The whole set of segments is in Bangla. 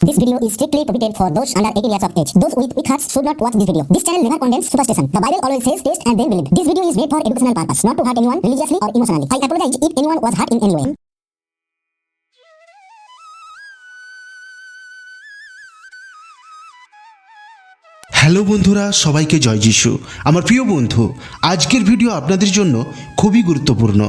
This video is strictly prohibited for those under 18 years of age. Those with weak hearts should not watch this video. This channel never condemns superstition. The Bible always says taste and then believe. This video is made for educational purpose, not to hurt anyone religiously or emotionally. I apologize if anyone was hurt in any way. Hello বন্ধুরা সবাইকে জয় যিশু আমার প্রিয় বন্ধু আজকের ভিডিও আপনাদের জন্য খুবই গুরুত্বপূর্ণ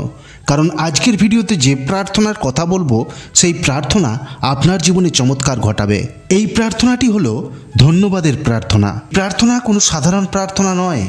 কারণ আজকের ভিডিওতে যে প্রার্থনার কথা বলব, সেই প্রার্থনা আপনার জীবনে চমৎকার ঘটাবে। এই প্রার্থনাটি হলো ধন্যবাদের প্রার্থনা। প্রার্থনা কোনো সাধারণ প্রার্থনা নয়,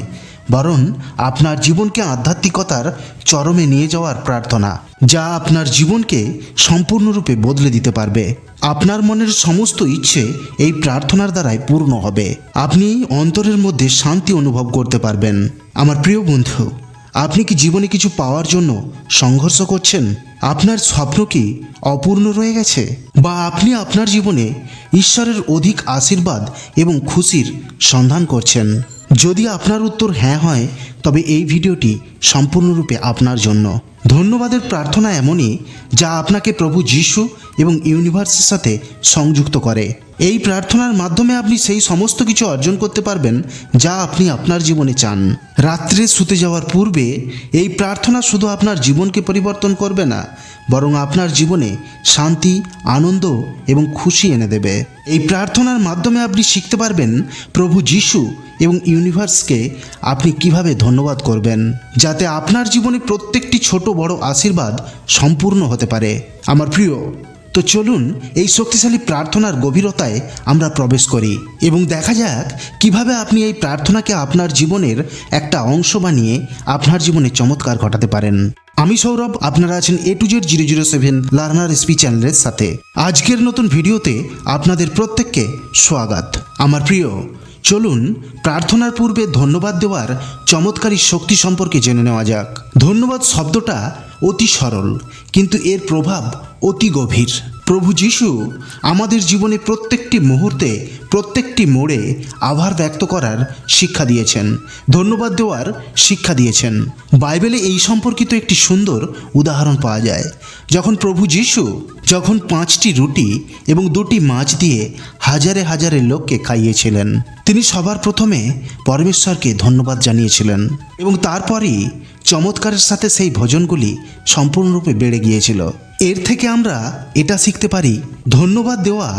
বরং আপনার জীবনকে আধ্যাত্মিকতার চরমে নিয়ে যাওয়ার প্রার্থনা, যা আপনার জীবনকে সম্পূর্ণরূপে বদলে দিতে পারবে। আপনার মনের সমস্ত ইচ্ছে এই প্রার্থনার দ্বারাই পূর্ণ হবে। আপনি অন্তরের মধ্যে শান্তি অনুভব করতে পারবেন। আমার প্রিয় বন্ধু আপনি কি জীবনে কিছু পাওয়ার জন্য সংঘর্ষ করছেন? আপনার স্বপ্ন কি অপূর্ণ রয়ে গেছে? বা আপনি আপনার জীবনে ঈশ্বরের অধিক আশীর্বাদ এবং খুশির সন্ধান করছেন? যদি আপনার উত্তর হ্যাঁ হয়, তবে এই ভিডিওটি সম্পূর্ণরূপে আপনার জন্য। ধন্যবাদের প্রার্থনা এমনই যা আপনাকে প্রভু যিশু এবং ইউনিভার্সের সাথে সংযুক্ত করে। এই প্রার্থনার মাধ্যমে আপনি সেই সমস্ত কিছু অর্জন করতে পারবেন যা আপনি আপনার জীবনে চান। রাত্রে শুতে যাওয়ার পূর্বে এই প্রার্থনা শুধু আপনার জীবনকে পরিবর্তন করবে না, বরং আপনার জীবনে শান্তি, আনন্দ এবং খুশি এনে দেবে। এই প্রার্থনার মাধ্যমে আপনি শিখতে পারবেন প্রভু যিশু এবং ইউনিভার্সকে আপনি কীভাবে ধন্যবাদ করবেন, যাতে আপনার জীবনে প্রত্যেকটি ছোট বড় আশীর্বাদ সম্পূর্ণ হতে পারে। আমার প্রিয় তো চলুন এই শক্তিশালী প্রার্থনার গভীরতায় আমরা প্রবেশ করি এবং দেখা যাক কীভাবে আপনি এই প্রার্থনাকে আপনার জীবনের একটা অংশ বানিয়ে আপনার জীবনে চমৎকার ঘটাতে পারেন। আমি সৌরভ, আপনারা আছেন A to Z zero zero seven learner SP চ্যানেলের সাথে। আজকের নতুন ভিডিওতে আপনাদের প্রত্যেককে স্বাগত। আমার প্রিয়, চলুন প্রার্থনার পূর্বে ধন্যবাদ দেওয়ার চমৎকারী শক্তি সম্পর্কে জেনে নেওয়া যাক। ধন্যবাদ শব্দটা অতি সরল, কিন্তু এর প্রভাব অতি গভীর। প্রভু যিশু, আমাদের জীবনে প্রত্যেকটি মুহূর্তে, প্রত্যেকটি মোড়ে আভার ব্যক্ত করার শিক্ষা দিয়েছেন, ধন্যবাদ দেওয়ার শিক্ষা দিয়েছেন। বাইবেলে এই সম্পর্কিত একটি সুন্দর উদাহরণ পাওয়া যায়। যখন প্রভু যিশু যখন পাঁচটি রুটি এবং দুটি মাছ দিয়ে হাজারে হাজারে লোককে খাইয়েছিলেন, তিনি সবার প্রথমে পরমেশ্বরকে ধন্যবাদ জানিয়েছিলেন এবং তারপরই চমৎকারের সাথে সেই ভোজনগুলি সম্পূর্ণরূপে বেড়ে গিয়েছিল। এর থেকে আমরা এটা শিখতে পারি, ধন্যবাদ দেওয়া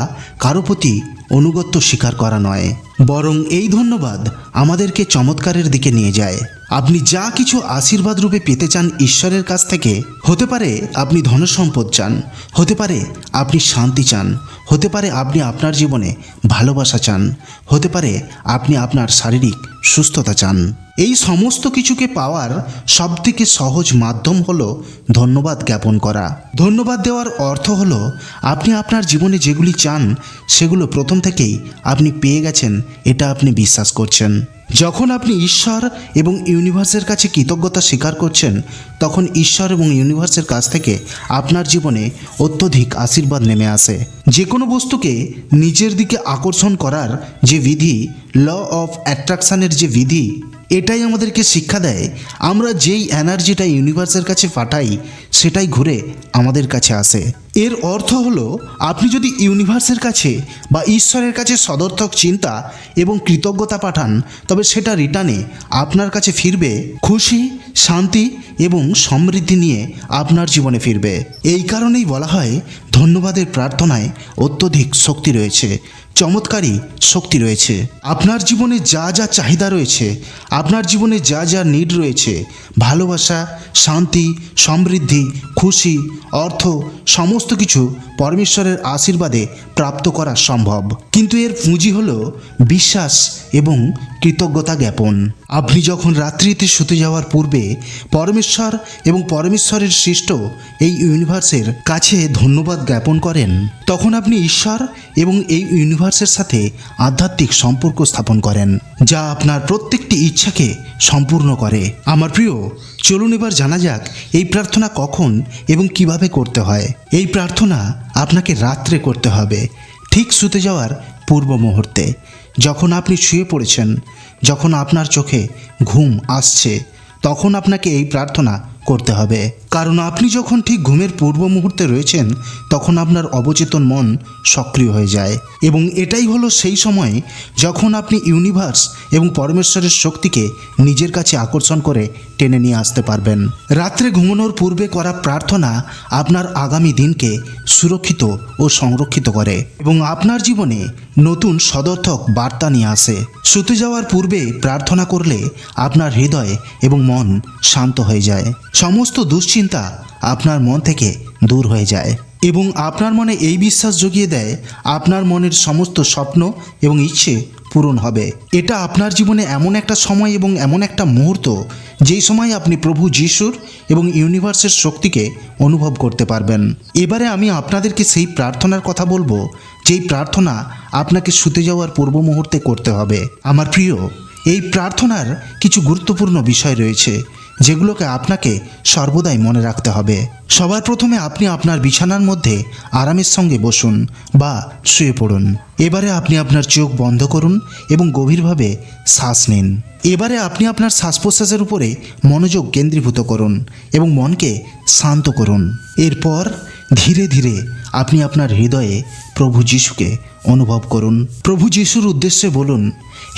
কারও প্রতি অনুগত্য স্বীকার করা নয়, বরং এই ধন্যবাদ আমাদেরকে চমৎকারের দিকে নিয়ে যায়। আপনি যা কিছু আশীর্বাদ রূপে পেতে চান ঈশ্বরের কাছ থেকে, হতে পারে আপনি ধনসম্পদ চান, হতে পারে আপনি শান্তি চান, হতে পারে আপনি আপনার জীবনে ভালোবাসা চান, হতে পারে আপনি আপনার শারীরিক সুস্থতা চান। এই সমস্ত কিছুকে পাওয়ার সবথেকে সহজ মাধ্যম হল ধন্যবাদ জ্ঞাপন করা। ধন্যবাদ দেওয়ার অর্থ হল আপনি আপনার জীবনে যেগুলি চান, সেগুলো প্রথম থেকেই আপনি পেয়ে গেছেন, এটা আপনি বিশ্বাস করছেন। যখন আপনি ঈশ্বর এবং ইউনিভার্সের কাছে কৃতজ্ঞতা স্বীকার করছেন, তখন ঈশ্বর এবং ইউনিভার্সের কাছ থেকে আপনার জীবনে অত্যধিক আশীর্বাদ নেমে আসে। যে কোনো বস্তুকে নিজের দিকে আকর্ষণ করার যে বিধি ল অফ অ্যাট্রাকশানের যে বিধি এটাই আমাদেরকে শিক্ষা দেয়। আমরা যেই এনার্জিটা ইউনিভার্সের কাছে পাঠাই, সেটাই ঘুরে আমাদের কাছে আসে। এর অর্থ হলো, আপনি যদি ইউনিভার্সের কাছে বা ঈশ্বরের কাছে সদর্থক চিন্তা এবং কৃতজ্ঞতা পাঠান, তবে সেটা রিটার্নে আপনার কাছে ফিরবে, খুশি, শান্তি এবং সমৃদ্ধি নিয়ে আপনার জীবনে ফিরবে। এই কারণেই বলা হয়, ধন্যবাদের প্রার্থনায় অত্যধিক শক্তি রয়েছে। চমৎকারী শক্তি রয়েছে। আপনার জীবনে যা যা চাহিদা রয়েছে, আপনার জীবনে যা যা নিড রয়েছে, ভালোবাসা, শান্তি, সমৃদ্ধি, খুশি, অর্থ, সমস্ত কিছু পরমেশ্বরের আশীর্বাদে প্রাপ্ত করা সম্ভব। কিন্তু এর পুঁজি হল বিশ্বাস এবং কৃতজ্ঞতা জ্ঞাপন। আপনি যখন রাত্রিতে শুতে যাওয়ার পূর্বে পরমেশ্বর এবং পরমেশ্বরের সৃষ্ট এই ইউনিভার্সের কাছে ধন্যবাদ জ্ঞাপন করেন, তখন আপনি ঈশ্বর এবং এই ইউনিভার্সের সাথে আধ্যাত্মিক সম্পর্ক স্থাপন করেন, যা আপনার প্রত্যেকটি ইচ্ছাকে সম্পূর্ণ করে। আমার প্রিয়, চলুন এবার জানা যাক এই প্রার্থনা কখন এবং কীভাবে করতে হয়। এই প্রার্থনা আপনাকে রাত্রে করতে হবে। ঠিক শুতে যাওয়ার পূর্ব মুহূর্তে, যখন আপনি শুয়ে পড়েছেন, যখন আপনার চোখে ঘুম আসছে, তখন আপনাকে এই প্রার্থনা করতে হবে। কারণ আপনি যখন ঠিক ঘুমের পূর্ব মুহূর্তে রয়েছেন, তখন আপনার অবচেতন মন সক্রিয় হয়ে যায়। এবং এটাই হলো সেই সময় যখন আপনি ইউনিভার্স এবং পরমেশ্বরের শক্তিকে নিজের কাছে আকর্ষণ করে টেনে নিয়ে আসতে পারবেন। রাত্রে ঘুমানোর পূর্বে করা প্রার্থনা আপনার আগামী দিনকে সুরক্ষিত ও সংরক্ষিত করে এবং আপনার জীবনে নতুন সদর্থক বার্তা নিয়ে আসে। শুতে যাওয়ার পূর্বে প্রার্থনা করলে আপনার হৃদয় এবং মন শান্ত হয়ে যায়। সমস্ত দুশ্চিন্তা আপনার মন থেকে দূর হয়ে যায় এবং আপনার মনে এই বিশ্বাস জগিয়ে দেয়, আপনার মনের সমস্ত স্বপ্ন এবং ইচ্ছে পূরণ হবে। এটা আপনার জীবনে এমন একটা সময় এবং এমন একটা মুহূর্ত, যেই সময় আপনি প্রভু যিশুর এবং ইউনিভার্সের শক্তিকে অনুভব করতে পারবেন। এবারে আমি আপনাদেরকে সেই প্রার্থনার কথা বলব, যেই প্রার্থনা আপনাকে শুতে যাওয়ার পূর্ব মুহূর্তে করতে হবে। আমার প্রিয়, এই প্রার্থনার কিছু গুরুত্বপূর্ণ বিষয় রয়েছে। যেগুলোকে আপনাকে সর্বদাই মনে রাখতে হবে। সবার প্রথমে আপনি আপনার বিছানার মধ্যে আরামের সঙ্গে বসুন বা শুয়ে পড়ুন। এবারে আপনি আপনার চোখ বন্ধ করুন এবং গভীরভাবে শ্বাস নিন। এবারে আপনি আপনার শ্বাস প্রশ্বাসের উপরে মনোযোগ কেন্দ্রীভূত করুন এবং মনকে শান্ত করুন। এরপর ধীরে ধীরে আপনি আপনার হৃদয়ে প্রভু যিশুকে অনুভব করুন। প্রভু যিশুর উদ্দেশ্যে বলুন,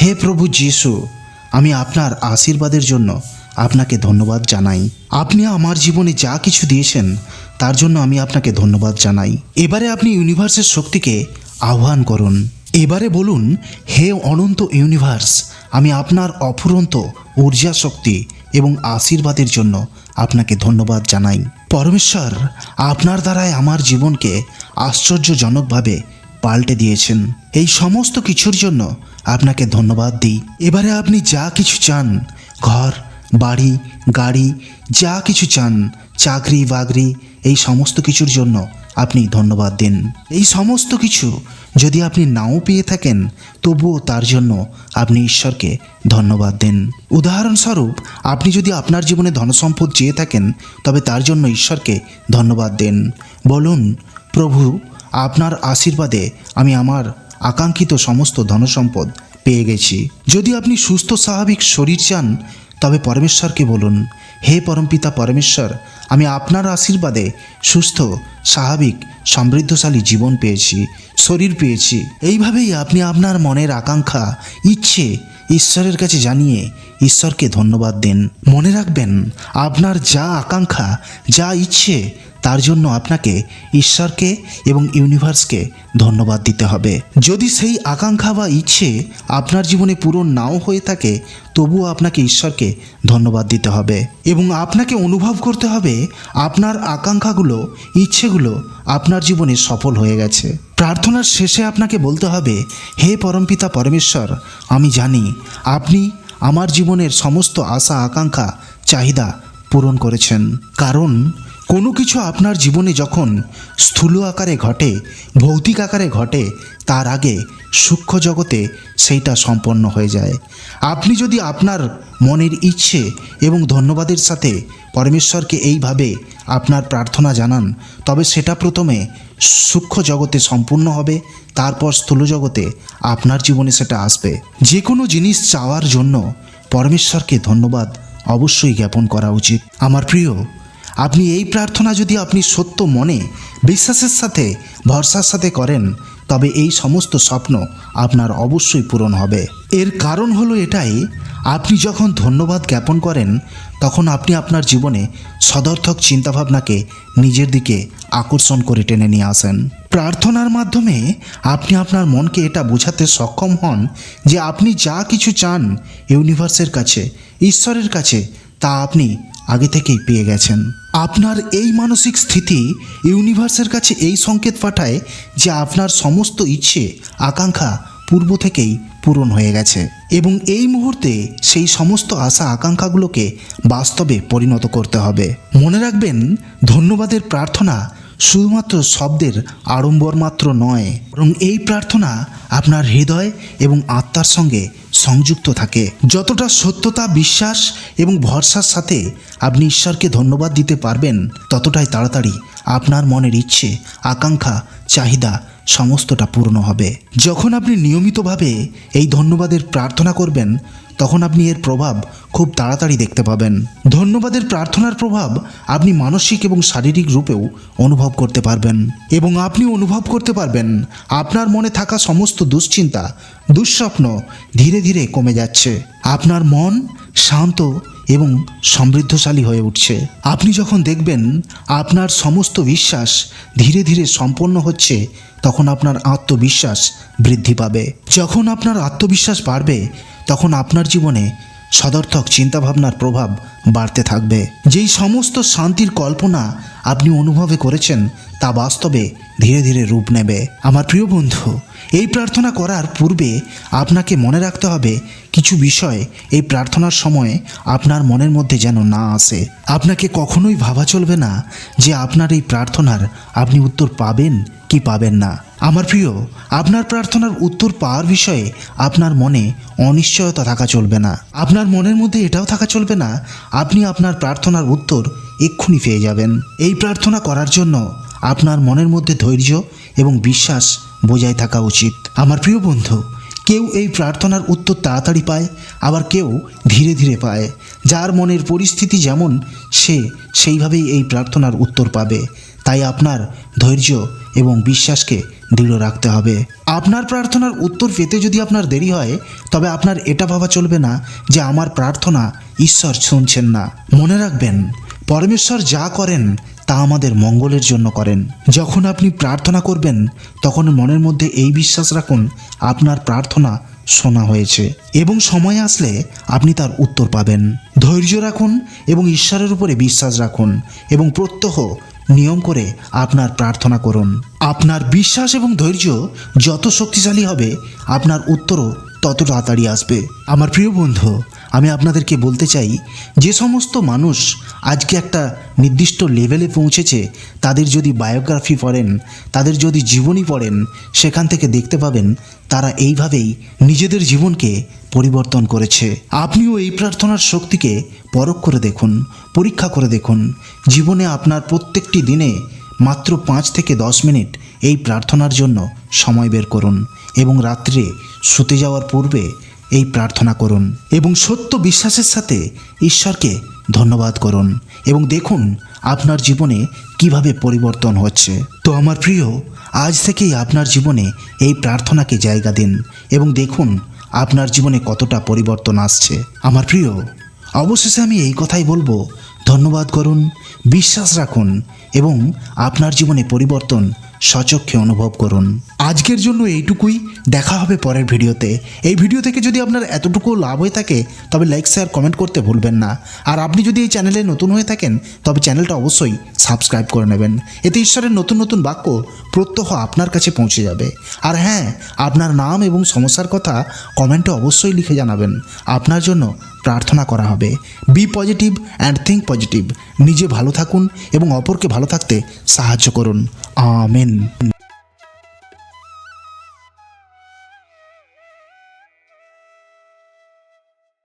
হে প্রভু যিশু, আমি আপনার আশীর্বাদের জন্য আপনাকে ধন্যবাদ জানাই। আপনি আমার জীবনে যা কিছু দিয়েছেন, তার জন্য আমি আপনাকে ধন্যবাদ জানাই। এবারে আপনি ইউনিভার্সের শক্তিকে আহ্বান করুন। এবারে বলুন, হে অনন্ত ইউনিভার্স, আমি আপনার অফুরন্ত ঊর্জা শক্তি এবং আশীর্বাদের জন্য আপনাকে ধন্যবাদ জানাই। পরমেশ্বর, আপনার দ্বারাই আমার জীবনকে আশ্চর্যজনকভাবে পাল্টে দিয়েছেন। এই সমস্ত কিছুর জন্য আপনাকে ধন্যবাদ দিই। এবারে আপনি যা কিছু চান, ঘর বাড়ি, গাড়ি, যা কিছু চান, চাকরি, বাকরি, এই সমস্ত কিছুর জন্য আপনি ধন্যবাদ দিন। এই সমস্ত কিছু যদি আপনি নাও পেয়ে থাকেন, তবুও তার জন্য আপনি ঈশ্বরকে ধন্যবাদ দিন। উদাহরণস্বরূপ, আপনি যদি আপনার জীবনে ধনসম্পদ চেয়ে থাকেন, তবে তার জন্য ঈশ্বরকে ধন্যবাদ দিন। বলুন, প্রভু, আপনার আশীর্বাদে আমি আমার আকাঙ্ক্ষিত সমস্ত ধনসম্পদ পেয়ে গেছি। যদি আপনি সুস্থ স্বাভাবিক শরীর চান তবে পরমেশ্বরকে বলুন, হে পরমপিতা পরমেশ্বর, আমি আপনার আশীর্বাদে সুস্থ, স্বাভাবিক, সমৃদ্ধশালী জীবন পেয়েছি, শরীর পেয়েছি। এইভাবেই আপনি আপনার মনের আকাঙ্ক্ষা, ইচ্ছে ঈশ্বরের কাছে জানিয়ে ঈশ্বরকে ধন্যবাদ দিন। মনে রাখবেন, আপনার যা আকাঙ্ক্ষা, যা ইচ্ছে তার জন্য আপনাকে ঈশ্বরকে এবং ইউনিভার্সকে ধন্যবাদ দিতে হবে। যদি সেই আকাঙ্ক্ষা বা ইচ্ছে আপনার জীবনে পূরণ নাও হয়ে থাকে, তবুও আপনাকে ঈশ্বরকে ধন্যবাদ দিতে হবে এবং আপনাকে অনুভব করতে হবে আপনার আকাঙ্ক্ষাগুলো, ইচ্ছেগুলো আপনার জীবনে সফল হয়ে গেছে। প্রার্থনার শেষে আপনাকে বলতে হবে, হে পরমপিতা পরমেশ্বর, আমি জানি আপনি আমার জীবনের সমস্ত আশা, আকাঙ্ক্ষা, চাহিদা পূরণ করেছেন। কারণ কোনো কিছু আপনার জীবনে যখন স্থূল আকারে ঘটে, ভৌতিক আকারে ঘটে, তার আগে সূক্ষ্ম জগতে সেইটা সম্পন্ন হয়ে যায়। আপনি যদি আপনার মনের ইচ্ছে এবং ধন্যবাদের সাথে পরমেশ্বরকে এইভাবে আপনার প্রার্থনা জানান, তবে সেটা প্রথমে সূক্ষ্ম জগতে সম্পূর্ণ হবে, তারপর স্থূল জগতে আপনার জীবনে সেটা আসবে। যে কোনো জিনিস চাওয়ার জন্য পরমেশ্বরকে ধন্যবাদ অবশ্যই জ্ঞাপন করা উচিত। আমার প্রিয় আপনি এই প্রার্থনা যদি আপনি সত্য মনে, বিশ্বাসের সাথে, ভরসার সাথে করেন, তবে এই সমস্ত স্বপ্ন আপনার অবশ্যই পূরণ হবে। এর কারণ হলো এটাই, আপনি যখন ধন্যবাদ জ্ঞাপন করেন, তখন আপনি আপনার জীবনে সদর্থক চিন্তাভাবনাকে নিজের দিকে আকর্ষণ করে টেনে নিয়ে আসেন। প্রার্থনার মাধ্যমে আপনি আপনার মনকে এটা বোঝাতে সক্ষম হন যে আপনি যা কিছু চান ইউনিভার্সের কাছে, ঈশ্বরের কাছে, তা আপনি আগে থেকেই পেয়ে গেছেন। আপনার এই মানসিক স্থিতি ইউনিভার্সের কাছে এই সংকেত পাঠায় যে আপনার সমস্ত ইচ্ছে, আকাঙ্ক্ষা পূর্ব থেকেই পূরণ হয়ে গেছে এবং এই মুহূর্তে সেই সমস্ত আশা, আকাঙ্ক্ষাগুলোকে বাস্তবে পরিণত করতে হবে। মনে রাখবেন, ধন্যবাদের প্রার্থনা শুধুমাত্র শব্দের আড়ম্বর মাত্র নয়, বরং এই প্রার্থনা আপনার হৃদয় এবং আত্মার সঙ্গে সংযুক্ত থাকে। যতটা সত্যতা, বিশ্বাস এবং ভরসার সাথে আপনি ঈশ্বরকে ধন্যবাদ দিতে পারবেন, ততটাই তাড়াতাড়ি আপনার মনের ইচ্ছে, আকাঙ্ক্ষা, চাহিদা সমস্তটা পূর্ণ হবে। যখন আপনি নিয়মিতভাবে এই ধন্যবাদের প্রার্থনা করবেন তখন আপনি এর প্রভাব খুব তাড়াতাড়ি দেখতে পাবেন। ধন্যবাদের প্রার্থনার প্রভাব আপনি মানসিক এবং শারীরিক রূপেও অনুভব করতে পারবেন। এবং আপনি অনুভব করতে পারবেন, আপনার মনে থাকা সমস্ত দুশ্চিন্তা, দুঃস্বপ্ন ধীরে ধীরে কমে যাচ্ছে। আপনার মন শান্ত এবং সমৃদ্ধশালী হয়ে উঠছে। আপনি যখন দেখবেন আপনার সমস্ত বিশ্বাস ধীরে ধীরে সম্পন্ন হচ্ছে, তখন আপনার আত্মবিশ্বাস বৃদ্ধি পাবে। যখন আপনার আত্মবিশ্বাস বাড়বে তখন আপনার জীবনে সদর্থক চিন্তাভাবনার প্রভাব বাড়তে থাকবে। যেই সমস্ত শান্তির কল্পনা আপনি অনুভবে করেছেন তা বাস্তবে ধীরে ধীরে রূপ নেবে। আমার প্রিয় বন্ধু, এই প্রার্থনা করার পূর্বে আপনাকে মনে রাখতে হবে, কিছু বিষয় এই প্রার্থনার সময় আপনার মনের মধ্যে যেন না আসে। আপনাকে কখনোই ভাবা চলবে না যে আপনার এই প্রার্থনার আপনি উত্তর পাবেন কি পাবেন না। আমার প্রিয়, আপনার প্রার্থনার উত্তর পাওয়ার বিষয়ে আপনার মনে অনিশ্চয়তা থাকা চলবে না। আপনার মনের মধ্যে এটাও থাকা চলবে না, আপনি আপনার প্রার্থনার উত্তর এক্ষুনি পেয়ে যাবেন। এই প্রার্থনা করার জন্য আপনার মনের মধ্যে ধৈর্য এবং বিশ্বাস বজায় থাকা উচিত। আমার প্রিয় বন্ধু, কেউ এই প্রার্থনার উত্তর তাড়াতাড়ি পায়, আবার কেউ ধীরে ধীরে পায়। যার মনের পরিস্থিতি যেমন, সে সেইভাবেই এই প্রার্থনার উত্তর পাবে। তাই আপনার ধৈর্য এবং বিশ্বাসকে দৃঢ় রাখতে হবে। আপনার প্রার্থনার উত্তর পেতে যদি আপনার দেরি হয়, তবে আপনার এটা ভাবা চলবে না যে আমার প্রার্থনা ঈশ্বর শুনছেন না। মনে রাখবেন, পরমেশ্বর যা করেন তা আমাদের মঙ্গলের জন্য করেন। যখন আপনি প্রার্থনা করবেন, তখন মনের মধ্যে এই বিশ্বাস রাখুন, আপনার প্রার্থনা শোনা হয়েছে। এবং সময় আসলে আপনি তার উত্তর পাবেন। ধৈর্য রাখুন এবং ঈশ্বরের উপরে বিশ্বাস রাখুন এবং প্রত্যহ নিয়ম করে আপনার প্রার্থনা করুন। আপনার বিশ্বাস এবং ধৈর্য যত শক্তিশালী হবে, আপনার উত্তরও তত তাড়াতাড়ি আসবে। আমার প্রিয় বন্ধু আমি আপনাদেরকে বলতে চাই, যে সমস্ত মানুষ আজকে একটা নির্দিষ্ট লেভেলে পৌঁছেছে, তাদের যদি বায়োগ্রাফি পড়েন, তাদের যদি জীবনী পড়েন, সেখান থেকে দেখতে পাবেন, তারা এইভাবেই নিজেদের জীবনকে পরিবর্তন করেছে। আপনিও এই প্রার্থনার শক্তিকে পরখ করে দেখুন, পরীক্ষা করে দেখুন। জীবনে আপনার প্রত্যেকটি দিনে মাত্র পাঁচ থেকে দশ মিনিট এই প্রার্থনার জন্য সময় বের করুন এবং রাত্রে শুতে যাওয়ার পূর্বে এই প্রার্থনা করুন এবং সত্য বিশ্বাসের সাথে ঈশ্বরকে ধন্যবাদ করুন এবং দেখুন আপনার জীবনে কীভাবে পরিবর্তন হচ্ছে। তো আমার প্রিয়, আজ থেকেই আপনার জীবনে এই প্রার্থনাকে জায়গা দিন এবং দেখুন আপনার জীবনে কতটা পরিবর্তন আসছে। আমার প্রিয়, অবশেষে আমি এই কথাই বলব, ধন্যবাদ করুন, বিশ্বাস রাখুন এবং আপনার জীবনে পরিবর্তন সচক্ষে অনুভব করুন। আজকের জন্য এইটুকুই। দেখা হবে পরের ভিডিওতে। এই ভিডিও থেকে যদি আপনার এতটুকু লাভ হয়ে থাকে, তবে লাইক শেয়ার কমেন্ট করতে ভুলবেন না। আর আপনি যদি এই চ্যানেলে নতুন হয়ে থাকেন, তবে চ্যানেলটা অবশ্যই সাবস্ক্রাইব করে নেবেন। এতে ঈশ্বরের নতুন নতুন বাক্য প্রত্যহ আপনার কাছে পৌঁছে যাবে। আর হ্যাঁ আপনার নাম এবং সমস্যার কথা কমেন্টে অবশ্যই লিখে জানাবেন। আপনার জন্য প্রার্থনা করা হবে। Be positive and think positive নিজে ভালো থাকুন এবং অপরকে ভালো থাকতে সাহায্য করুন। ఆమెన్.